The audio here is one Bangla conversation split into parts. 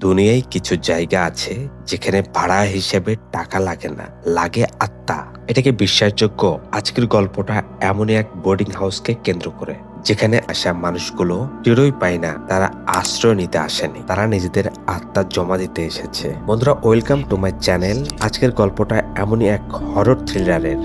দুনিয়ায় কিছু জায়গা আছে যেখানে ভাড়া হিসেবে টাকা লাগে না, লাগে আত্মা। এটাকে বিশ্বাসযোগ্য আজকের গল্পটা এমনই এক বোর্ডিং হাউসকে কেন্দ্র করে, যেখানে আসা মানুষগুলো টেরোই পায় না, তারা আশ্রয় নিতে আসেনি, তারা নিজেদের আত্মা জমা দিতে এসেছে। বন্ধুরা ওয়েলকাম টু মাই চ্যানেল আজকের গল্পটা এমনই এক হরর থ্রিলারের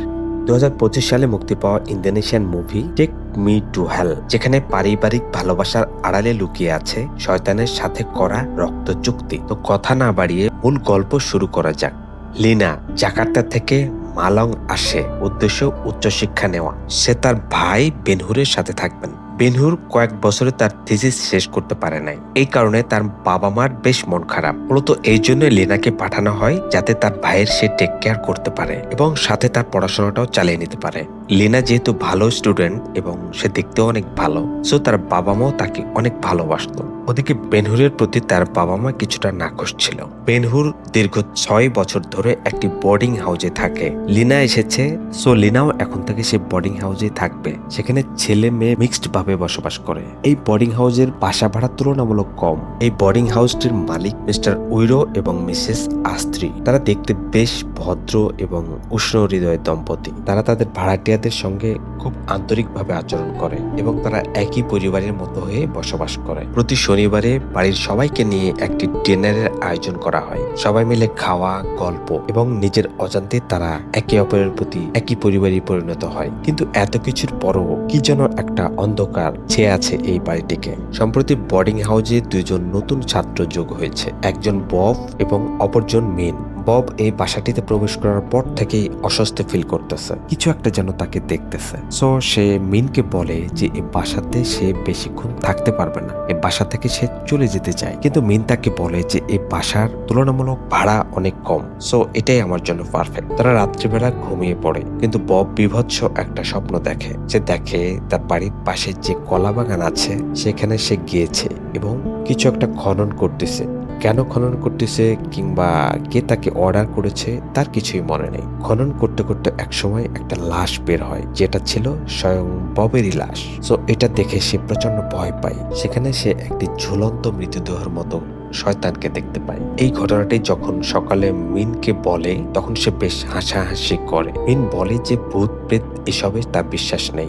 দু হাজার পঁচিশ সালে মুক্তি পাওয়া Indonesian movie take me to hell যেখানে পারিবারিক ভালোবাসার আড়ালে লুকিয়ে আছে শয়তানের সাথে করা রক্ত চুক্তি। তো কথা না বাড়িয়ে মূল গল্প শুরু করা যাক। লিনা জাকার্তা থেকে মালং আসে। উদ্দেশ্য উচ্চশিক্ষা নেওয়া। সে তার ভাই বেনহুরের সাথে থাকবেন। বেনহুর কয়েক বছরে তার থিসিস শেষ করতে পারে নাই। এই কারণে তার বাবা মার বেশ মন খারাপ। মূলত এই জন্য লিনাকে পাঠানো হয় যাতে তার ভাইয়ের সে টেক কেয়ার করতে পারে এবং সাথে তার পড়াশোনাটাও চালিয়ে নিতে পারে। লিনা যেহেতু ভালো স্টুডেন্ট এবং সে দেখতেও অনেক ভালো সো তার বাবা মাও তাকে অনেক ভালোবাসতো। ওদিকে বেনহুরের প্রতি তার বাবা মা কিছুটা নাকশ ছিল। বেনহুর দীর্ঘ ছয় বছর ধরে একটি বোর্ডিং হাউসে থাকে। লিনা এসেছে সো লিনাও এখন থেকে সে বোর্ডিং হাউসে থাকবে। সেখানে ছেলে মেয়ে মিক্সড ভাবে বসবাস করে। এই বোর্ডিং হাউসের বাসা ভাড়া তুলনামূলক কম। এই বোর্ডিং হাউসটির মালিক মিস্টার উইরো এবং মিসেস আস্ত্রী। তারা দেখতে বেশ ভদ্র এবং উষ্ণ হৃদয়ের দম্পতি। তারা তাদের ভাড়াটিয়াদের সঙ্গে খুব আন্তরিকভাবে আচরণ করে এবং তারা একই পরিবারের মতো হয়ে বসবাস করে। প্রতি শনিবারে বাড়ির সবাইকে নিয়ে একটি ডিনারের আয়োজন করা হয়। সবাই মিলে খাওয়া, গল্প এবং নিজের অজান্তে তারা একে অপরের প্রতি একই পরিবারে পরিণত হয়। কিন্তু এত কিছুর পরও কি যেন একটা অন্ধকার ছেয়ে আছে এই বাড়িটিকে। সম্প্রতি বোর্ডিং হাউসে দুজন নতুন ছাত্র যোগ হয়েছে। একজন বফ এবং অপরজন মেন। বব এই বাসাটিতে প্রবেশ করার পর থেকেই অস্বস্তি ফিল করতেছে। কিছু একটা যেন তাকে দেখতেছে। সো সে মিনকে বলে যে এই বাসাতে সে বেশিক্ষণ থাকতে পারবে না। এই বাসা থেকে সে চলে যেতে চায়। কিন্তু মিন তাকে বলে যে এই বাসার তুলনামূলক ভাড়া অনেক কম। সো এটাই আমার জন্য পারফেক্ট তারা রাত্রিবেলা ঘুমিয়ে পড়ে। কিন্তু বব বিভৎস একটা স্বপ্ন দেখে। সে দেখে তার বাড়ির পাশে যে কলা বাগান আছে, সেখানে সে গিয়েছে এবং কিছু একটা খনন করতেছে। কেন খনন করতেছে কিংবা কে তাকে অর্ডার করেছে, তার কিছুই মনে নেই। খনন করতে করতে একসময় একটা লাশ বের হয়, যেটা ছিল স্বয়ং ববেরই লাশ। সো এটা দেখে সে প্রচণ্ড ভয় পায়। সেখানে সে একটি ঝুলন্ত মৃতদেহের মতো শয়তানকে দেখতে পায়। এই ঘটনাটি যখন সকালে মিনকে বলে, তখন সে বেশ হাসাহাসি করে। মিন বলে যে ভূত প্রেত এসবে তার বিশ্বাস নেই।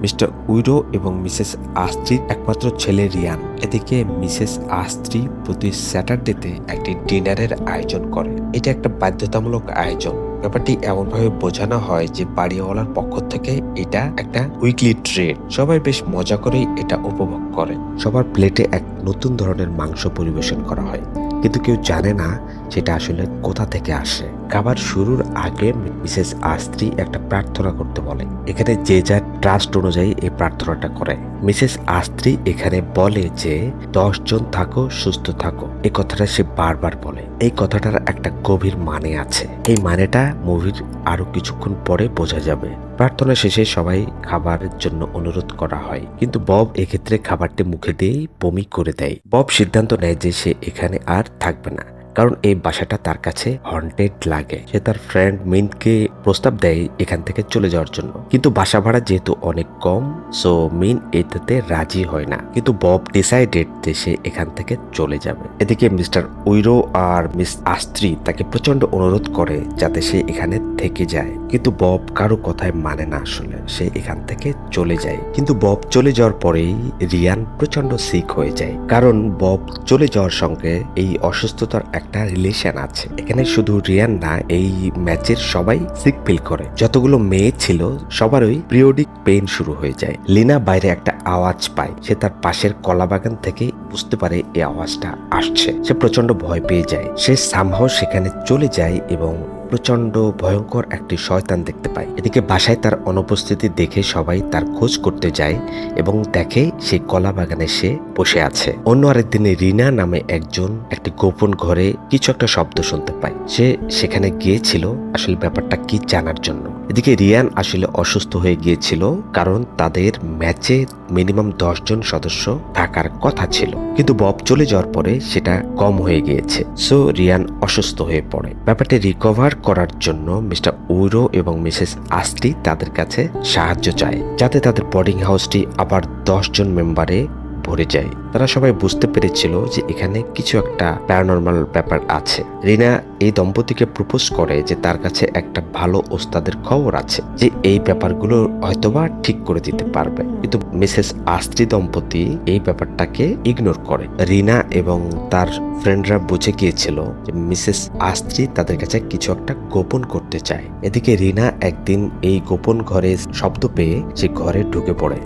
মিস্টার উইরো এবং মিসেস আস্ত্রির একমাত্র ছেলে রিয়ান। এদিকে মিসেস আস্ত্রি প্রতি স্যাটারডেতে একটি ডিনারের আয়োজন করে। এটা একটা বাধ্যতামূলক আয়োজন। ব্যাপারটি এমনভাবে বোঝানো হয় যে বাড়িওয়ালার পক্ষ থেকে এটা একটা উইকলি ট্রেড। সবাই বেশ মজা করেই এটা উপভোগ করে। সবার প্লেটে এক নতুন ধরনের মাংস পরিবেশন করা হয়। কিন্তু কেউ জানে না সেটা আসলে কোথা থেকে আসে। খাবার শুরুর আগে মিসেস আস্ত্রী একটা প্রার্থনা করতে বলে। এখানে যে যার ট্রাস্ট অনুযায়ী এই প্রার্থনাটা করে। মিসেস আস্ত্রী এখানে বলে যে দশ জন থাকো, সুস্থ থাকো। এই কথাটা সে বারবার বলে। এই কথাটার একটা গভীর মানে আছে। এই মানেটা মুভির আরও কিছুক্ষণ পরে বোঝা যাবে। প্রার্থনা শেষে সবাই খাবারের জন্য অনুরোধ করা হয়। কিন্তু বব এক্ষেত্রে খাবারটি মুখে দিয়েই বমি করে দেয়। বব সিদ্ধান্ত নেয় যে সে এখানে আর থাকবে না। কারণ এই বাসাটা তার কাছে হন্টেড লাগে। সে তার ফ্রেন্ড মিনকে প্রস্তাব দেয় এখান থেকে চলে যাওয়ার জন্য। কিন্তু বাসা ভাড়া যেহেতু অনেক কম সো মিন এটাতে রাজি হয় না। কিন্তু বব ডিসাইডেড যে সে এখান থেকে চলে যাবে। এদিকে মিস্টার উইরো আর মিস আস্ত্রী তাকে প্রচণ্ড অনুরোধ করে যাতে সে এখানে থেকে যায়। কিন্তু বব কারও কথায় মানে না আসলে সে এখান থেকে চলে যায়। কিন্তু বব চলে যাওয়ার পরেই রিয়ান প্রচণ্ড সিক হয়ে যায়। কারণ বব চলে যাওয়ার সঙ্গে এই অসুস্থতার একটা রিলেশন আছে। এখানে শুধু রিয়ান না, এই ম্যাচের সবাই সিক ফিল করে। যতগুলো মেয়ে ছিল, সবারই পিরিয়ডিক পেইন শুরু হয়ে যায়। লিনা বাইরে একটা আওয়াজ পায়। সে তার পাশের কলাবাগান থেকে বুঝতে পারে এই আওয়াজটা আসছে। সে প্রচণ্ড ভয় পেয়ে যায়। সে সামহাও সেখানে চলে যায় এবং প্রচণ্ড ভয়ঙ্কর একটি শয়তান দেখতে পায়। এদিকে বাসায় তার অনুপস্থিতি দেখে সবাই তার খোঁজ করতে যায় এবং দেখে সেই কলা বাগানে সে বসে আছে। অন্য আরেক দিনে রিনা নামে একজন একটি গোপন ঘরে কিছু একটা শব্দ শুনতে পায়। সে সেখানে গিয়েছিল আসলে ব্যাপারটা কি জানার জন্য। এদিকে রিয়ান আসলে অসুস্থ হয়ে গিয়েছিল কারণ তাদের ম্যাচে মিনিমাম জন সদস্য থাকার কথা ছিল। কিন্তু বব চলে যাওয়ার পরে সেটা কম হয়ে গিয়েছে। সো রিয়ান অসুস্থ হয়ে পড়ে। ব্যাপারটি রিকভার করার জন্য মিস্টার উইরো এবং মিসেস আস্টি তাদের কাছে সাহায্য চায়। যাতে তাদের বোর্ডিং হাউসটি আবার জন মেম্বারে ভরে যায়। তারা সবাই বুঝতে পেরেছিল যে এখানে কিছু একটা প্যারানর্মাল ব্যাপার আছে। রিনা এই দম্পতিকে প্রপোজ করে যে তার কাছে একটা ভালো ওস্তাদের খবর আছে, যে এই ব্যাপারগুলো হয়তোবা ঠিক করে দিতে পারবে। কিন্তু মিসেস আস্ত্রী দম্পতি এই ব্যাপারটাকে ইগনোর করে। রিনা এবং তার ফ্রেন্ডরা বুঝে গিয়েছিল যে মিসেস আস্ত্রী তাদের কাছে কিছু একটা গোপন করতে চায়। এদিকে রিনা একদিন এই গোপন ঘরে শব্দ পেয়ে সে ঘরে ঢুকে পড়ে।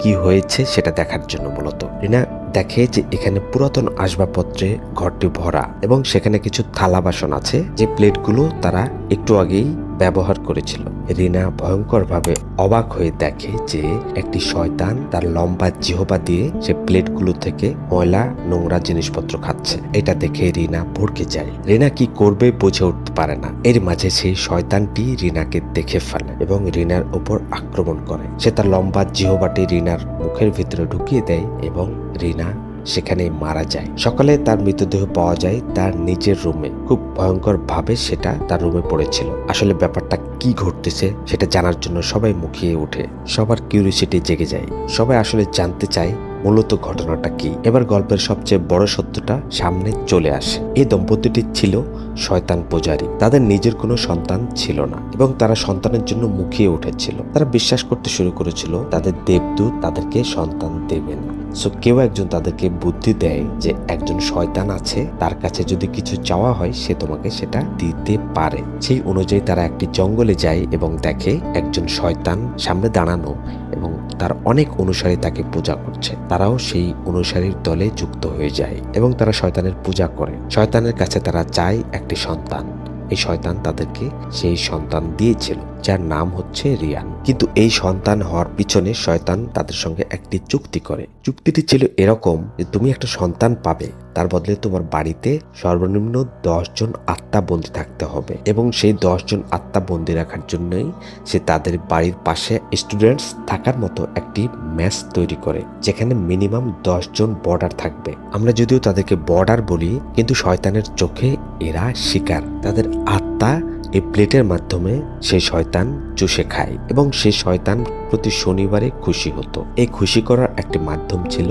কি হয়েছে সেটা দেখার জন্য মূলত। রিনা দেখে যে এখানে পুরাতন আসবাবপত্রে ঘরটি ভরা এবং সেখানে কিছু থালা বাসন আছে, যে প্লেটগুলো তারা একটু আগেই ব্যবহার করেছিল। রিনা ভয়ঙ্করভাবে অবাক হয়ে দেখে যে একটি শয়তান তার লম্বা জিহবা দিয়ে সে প্লেটগুলো থেকে ময়লা, নোংরা জিনিসপত্র খাচ্ছে। এটা দেখে রিনা ভড়কে যায়। রিনা কি করবে বুঝে উঠতে পারে না। এর মাঝে সেই শয়তানটি রিনাকে দেখে ফেলে এবং রিনার উপর আক্রমণ করে। সে তার লম্বা জিহবাটি রিনার মুখের ভিতরে ঢুকিয়ে দেয় এবং রিনা সেখানে মারা যায়। সকালে তার মৃতদেহ পাওয়া যায় তার নিজের রুমে। খুব ভয়ঙ্কর ভাবে সেটা তার রুমে পড়েছিল। আসলে ব্যাপারটা কি ঘটতেছে সেটা জানার জন্য সবাই মুখিয়ে ওঠে। সবার কিউরিসিটি জেগে যায়। সবাই আসলে জানতে চায় মূলত ঘটনাটা কি? এবার গল্পের সবচেয়ে বড় সত্যটা সামনে চলে আসে। এই দম্পতিটি ছিল শয়তান পূজারী। তাদের নিজের কোনো সন্তান ছিল না এবং তারা সন্তানের জন্য মুখিয়ে উঠেছিল। তারা বিশ্বাস করতে শুরু করেছিল, তাদের দেবদূত তাদেরকে সন্তান দেবে না। সো কেউ একজন তাদেরকে বুদ্ধি দেয় যে একজন শয়তান আছে, তার কাছে যদি কিছু চাওয়া হয়, সে তোমাকে সেটা দিতে পারে। সেই অনুযায়ী তারা একটি জঙ্গলে যায় এবং দেখে একজন শয়তান সামনে দাঁড়ানো এবং তার অনেক অনুসারী তাকে পূজা করছে। তারাও সেই অনুসারীর দলে যুক্ত হয়ে যায় এবং তারা শয়তানের পূজা করে। শয়তানের কাছে তারা চায় একটি সন্তান। এই শয়তান তাদেরকে সেই সন্তান দিয়েছিল। যার নাম হচ্ছে রিয়ান। কিন্তু এই সন্তান হওয়ার পিছনে শয়তান তাদের সঙ্গে একটি চুক্তি করে। চুক্তিটি ছিল এরকম যে তুমি একটা সন্তান পাবে, তার বদলে তোমার বাড়িতে সর্বনিম্ন দশজন আত্মা বন্দি থাকতে হবে এবং সেই দশজন আত্মা বন্দি রাখার জন্যই সে তাদের বাড়ির পাশে স্টুডেন্টস থাকার মতো একটি ম্যাচ তৈরি করে, যেখানে মিনিমাম দশজন বর্ডার থাকবে। আমরা যদিও তাদেরকে বর্ডার বলি, কিন্তু শয়তানের চোখে এরা শিকার। তাদের আত্মা এই প্লেটের মাধ্যমে সে শয়তান চুষে খায় এবং সে শয়তান প্রতি শনিবারে খুশি হতো। এই খুশি করার একটি মাধ্যম ছিল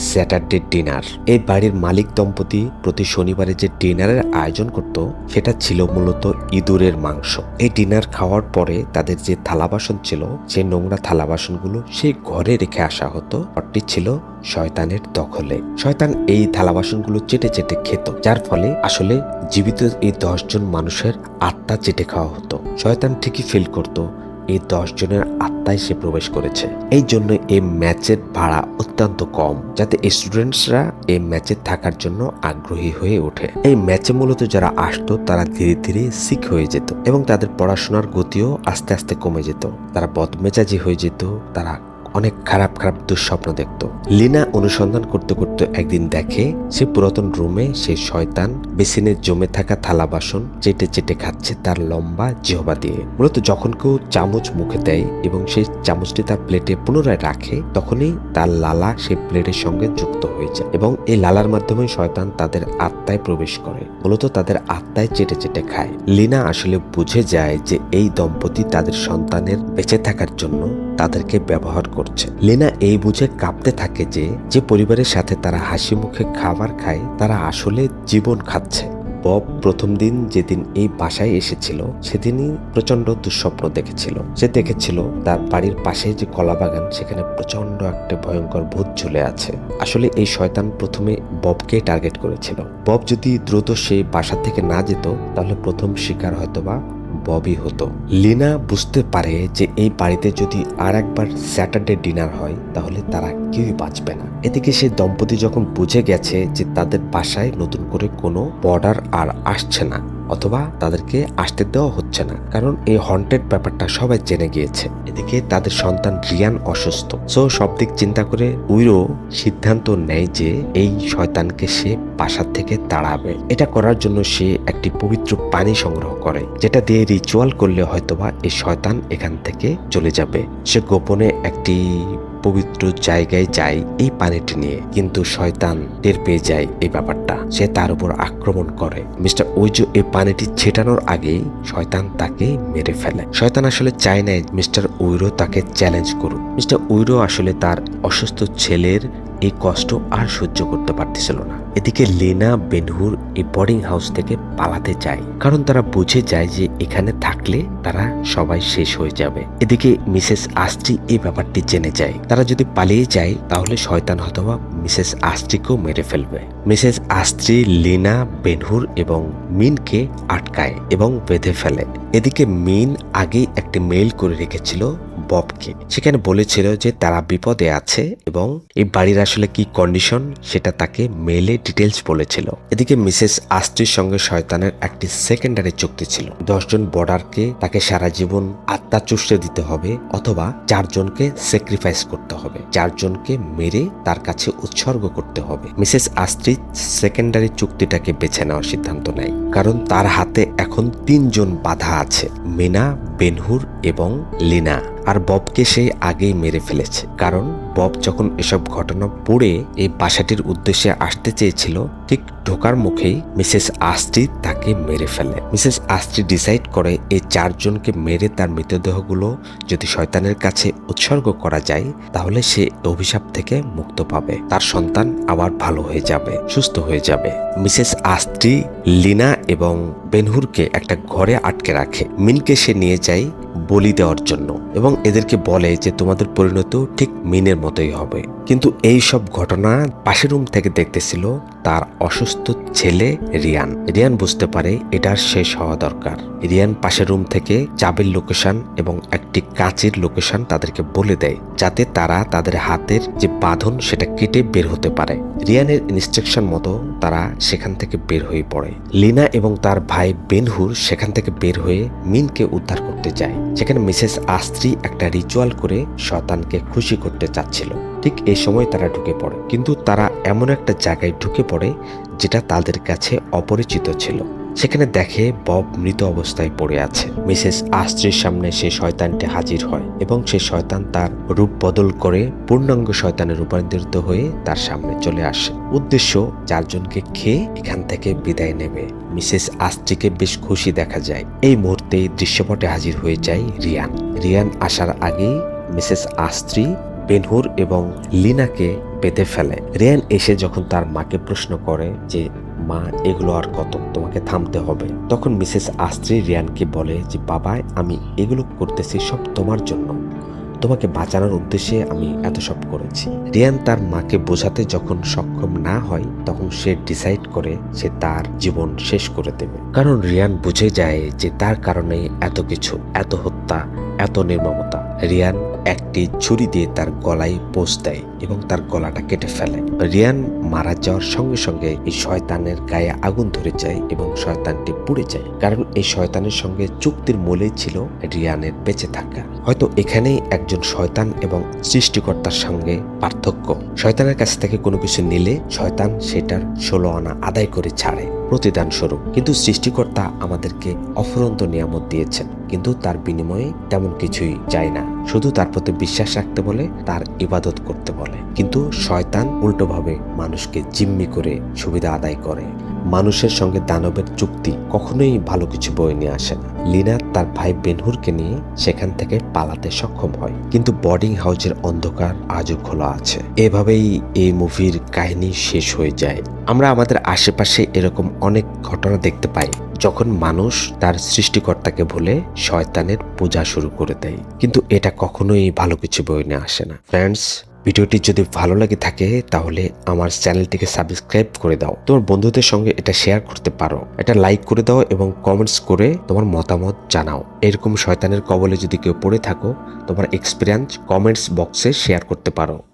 স্যাটারডে ডিনার। এই বাড়ির মালিক দম্পতি প্রতি শনিবারে যে ডিনারের আয়োজন করত, সেটা ছিল মূলত ইঁদুরের মাংস। এই ডিনার খাওয়ার পরে তাদের যে থালা বাসন ছিল, সেই নোংরা থালা বাসনগুলো সেই ঘরে রেখে আসা হতো। ঘরটি ছিল শয়তানের দখলে। শয়তান এই থালা বাসনগুলো চেটে চেটে খেত, যার ফলে আসলে জীবিত এই দশজন মানুষের আত্মা চেটে খাওয়া হতো। শয়তান ঠিকই ফিল করত এই দশজনের আত্মায় সে প্রবেশ করেছে। এই জন্য এই ম্যাচের ভাড়া অত্যন্ত কম, যাতে স্টুডেন্টসরা এই ম্যাচে থাকার জন্য আগ্রহী হয়ে ওঠে। এই ম্যাচে মূলত যারা আসতো, তারা ধীরে ধীরে শিখ হয়ে যেত এবং তাদের পড়াশোনার গতিও আস্তে আস্তে কমে যেত। তারা বদমেজাজি হয়ে যেত, তারা অনেক খারাপ খারাপ দুঃস্বপ্ন দেখত। লিনা অনুসন্ধান করতে করতে একদিন দেখে সে পুরাতন রুমে সেই শয়তান বেসিনে জমে থাকা থালা বাসন চেটে চেটে খাচ্ছে তার লম্বা জিহবা দিয়ে। মূলত যখন কেউ চামচ মুখে দেয় এবং সেই চামচটি তার প্লেটে পুনরায় রাখে, তখনই তার লালা সেই প্লেটের সঙ্গে যুক্ত হয়ে যায় এবং এই লালার মাধ্যমে শয়তান তাদের আত্মায় প্রবেশ করে। মূলত তাদের আত্মায় চেটে চেটে খায়। লিনা আসলে বুঝে যায় যে এই দম্পতি তাদের সন্তানের বেঁচে থাকার জন্য তাদেরকে ব্যবহার করছে। লেনা এই বুঝে কাঁপতে থাকে যে যে পরিবারের সাথে তারা হাসি মুখে খাবার খায়, তারা আসলে জীবন খাচ্ছে। বব প্রথম দিন যেদিন এই বাসায় এসেছিল, সেদিনই প্রচণ্ড দুঃস্বপ্ন দেখেছিল। সে দেখেছিল তার বাড়ির পাশে যে কলা বাগান সেখানে প্রচণ্ড একটা ভয়ঙ্কর ভূত ঝুলে আছে। আসলে এই শয়তান প্রথমে ববকে টার্গেট করেছিল। বব যদি দ্রুত সেই বাসা থেকে না যেত, তাহলে প্রথম শিকার হয়তোবা ববই হতো। লিনা বুঝতে পারে যে এই বাড়িতে যদি আর একবার স্যাটারডে ডিনার হয়, তাহলে তারা কেউই বাঁচবে না। এদিকে সে দম্পতি যখন বুঝে গেছে যে তাদের বাসায় নতুন করে কোনো বর্ডার আর আসছে না অথবা তাদেরকে আসতে দেওয়া হচ্ছে না। কারণ এই হন্টেড ব্যাপারটা সবাই জেনে গিয়েছে। এদিকে তাদের সন্তান রিয়ান অসুস্থ। সো সব দিক চিন্তা করে উইরো সিদ্ধান্ত নেয় যে এই শয়তানকে সে বাসার থেকে তাড়াবে। এটা করার জন্য সে একটি পবিত্র পানি সংগ্রহ করে, যেটা দিয়ে রিচুয়াল করলে হয়তোবা এই শয়তান এখান থেকে চলে যাবে। সে গোপনে একটি পবিত্র জায়গায় যায় এই পানিটি নিয়ে। কিন্তু শয়তান টের পেয়ে যায় এই ব্যাপারটা। সে তার উপর আক্রমণ করে। মিস্টার ওইজো এই পানিটি ছেটানোর আগেই শয়তান তাকে মেরে ফেলে। শয়তান আসলে চায় না মিস্টার উইরো তাকে চ্যালেঞ্জ করুক। মিস্টার উইরো আসলে তার অসুস্থ ছেলের এই কষ্ট আর সহ্য করতে পারতেছিল না। এদিকে লেনা বেনহুর এই বোর্ডিং হাউস থেকে পালাতে চায় কারণ তারা বুঝে যায় যে এখানে থাকলে তারা সবাই শেষ হয়ে যাবে। এদিকে মিসেস আস্ট্রি এই ব্যাপারটি জেনে যায়। তারা যদি পালিয়ে যায়, তাহলে শয়তান হতবা মিসেস আস্ট্রিকেও মেরে ফেলবে। মিসেস আস্ট্রি লিনা বেনহুর এবং মিনকে আটকায় এবং বেঁধে ফেলে। এদিকে মিন আগেই একটি মেইল করে রেখেছিল ববকে। সেখানে বলেছিল যে তারা বিপদে আছে এবং এই বাড়ির আসলে কি কন্ডিশন সেটা তাকে মেলে ডিটেলস বলেছিল। এদিকে মিসেস আস্ট্রির সঙ্গে শয়তানের একটি সেকেন্ডারি চুক্তি ছিল। দশজন বর্ডারকে তাকে সারা জীবন আত্মা চুষতে দিতে হবে অথবা চারজনকে স্যাক্রিফাইস করতে হবে। চারজনকে মেরে তার কাছে উৎসর্গ করতে হবে। মিসেস আস্ট্রি সেকেন্ডারি চুক্তিটাকে বেছে নেওয়ার সিদ্ধান্ত নেয়। কারণ তার হাতে এখন তিনজন বাধা আছে, মিনা, বেনহুর এবং লিনা। আর ববকে সে আগেই মেরে ফেলেছে। কারণ বব যখন এসব ঘটনা পড়ে এই বাসাটির উদ্দেশ্যে আসতে চেয়েছিল, ঠিক ঢোকার মুখেই মিসেস আস্ট্রি তাকে মেরে ফেলে। মিসেস আস্ট্রি ডিসাইড করে এই চারজনকে মেরে তার মৃতদেহগুলো যদি শয়তানের কাছে উৎসর্গ করা যায়, তাহলে সে অভিশাপ থেকে মুক্ত পাবে। তার সন্তান আবার ভালো হয়ে যাবে, সুস্থ হয়ে যাবে। মিসেস আস্ট্রি লিনা এবং বেনহুরকে একটা ঘরে আটকে রাখে। মিনকে সে নিয়ে যায় বলি দেওয়ার জন্য এবং এদেরকে বলে যে, তোমাদের পরিণত ঠিক মিনের মতোই হবে। কিন্তু এই সব ঘটনা পাশের রুম থেকে দেখতেছিল তার অসুস্থ ছেলে রিয়ান। রিয়ান বুঝতে পারে এটার শেষ হওয়া দরকার। রিয়ান পাশের রুম থেকে চাবির লোকেশন এবং একটি কাঁচের লোকেশন তাদেরকে বলে দেয়, যাতে তারা তাদের হাতের যে বাঁধন সেটা কেটে বের হতে পারে। রিয়ানের ইনস্ট্রাকশন মতো তারা সেখান থেকে বের হয়ে পড়ে। লিনা এবং তার ভাই বেনহুর সেখান থেকে বের হয়ে মিনকে উদ্ধার করতে যায়। সেখানে মিসেস আস্ত্রী একটা রিচুয়াল করে শতানকে খুশি করতে চাচ্ছিল ঠিক এই সময় তারা ঢুকে পড়ে। কিন্তু তারা এমন একটা জায়গায় ঢুকে পড়ে যেটা তাদের কাছে অপরিচিত ছিল। সেখানে দেখে বব মৃত অবস্থায় পড়ে আছে। মিসেস আস্ত্রীর সামনে সে শয়তানটি হাজির হয় এবং সে শয়তান তার রূপ বদল করে পূর্ণাঙ্গ শয়তানে রূপান্তরিত হয়ে তার সামনে চলে আসে। উদ্দেশ্য চারজনকে খেয়ে এখান থেকে বিদায় নেবে। মিসেস আস্ত্রিকে বেশ খুশি দেখা যায়। এই মুহূর্তে দৃশ্যপটে হাজির হয়ে যায় রিয়ান। রিয়ান আসার আগেই মিসেস আস্ত্রী বেনহুর এবং লিনাকে বেঁধে ফেলে। রিয়ান এসে যখন তার মাকে প্রশ্ন করে যে, মা, এগুলো আর কত? তোমাকে থামতে হবে? তখন মিসেস আস্ত্রী রিয়ানকে বলে যে, বাবা, আমি এগুলো করতেছি সব তোমার জন্য। তোমাকে বাঁচানোর উদ্দেশ্যে আমি এত সব করেছি। রিয়ান তার মাকে বোঝাতে যখন সক্ষম না হয়, তখন সে ডিসাইড করে সে তার জীবন শেষ করে দেবে। কারণ রিয়ান বুঝে যায় যে, তার কারণে এত কিছু, এত হত্যা, এত নির্মমতা। রিয়ান একটি ছুরি দিয়ে তার গলায় পোষ দেয় এবং তার গলাটা কেটে ফেলে। রিয়ান মারা যাওয়ার সঙ্গে সঙ্গে এই শয়তানের গায়ে আগুন ধরে যায় এবং শয়তানটি পুড়ে যায়। কারণ এই শয়তানের সঙ্গে চুক্তির মূলেই ছিল রিয়ানের বেঁচে থাকা। হয়তো এখানেই একজন শয়তান এবং সৃষ্টিকর্তার সঙ্গে পার্থক্য। শয়তানের কাছ থেকে কোনো কিছু নিলে শয়তান সেটার ষোলো আনা আদায় করে ছাড়ে। প্রতিদান স্বরূপ কিন্তু সৃষ্টিকর্তা আমাদেরকে অফুরন্ত নিয়ামত দিয়েছেন। কিন্তু তার বিনিময়ে তেমন কিছুই চায় না। শুধু তার প্রতি বিশ্বাস রাখতে বলে, তার ইবাদত করতে বলে। কিন্তু শয়তান উল্টোভাবে মানুষকে জিম্মি করে সুবিধা আদায় করে। মানুষের সঙ্গে দানবের চুক্তি কখনোই ভালো কিছু বয়ে নিয়ে আসে না। লিনা তার ভাই বেনহুরকে নিয়ে সেখান থেকে পালাতে সক্ষম হয়। কিন্তু বোর্ডিং হাউসের অন্ধকার আজও খোলা আছে। এভাবেই এই মুভির কাহিনী শেষ হয়ে যায়। আমরা আমাদের আশেপাশে এরকম অনেক ঘটনা দেখতে পাই, যখন মানুষ তার সৃষ্টিকর্তাকে ভুলে শয়তানের পূজা শুরু করে দেয়। কিন্তু এটা কখনোই ভালো কিছু বয়ে নিয়ে আসে না। ফ্রেন্ডস ভিডিওটি যদি ভালো লাগে থাকে, তাহলে আমার চ্যানেলটিকে সাবস্ক্রাইব করে দাও। তোমার বন্ধুদের সঙ্গে এটা শেয়ার করতে পারো। এটা লাইক করে দাও এবং কমেন্টস করে তোমার মতামত জানাও। এরকম শয়তানের কবলে যদি কেউ পড়ে থাকো, তোমার এক্সপিরিয়েন্স কমেন্টস বক্সে শেয়ার করতে পারো।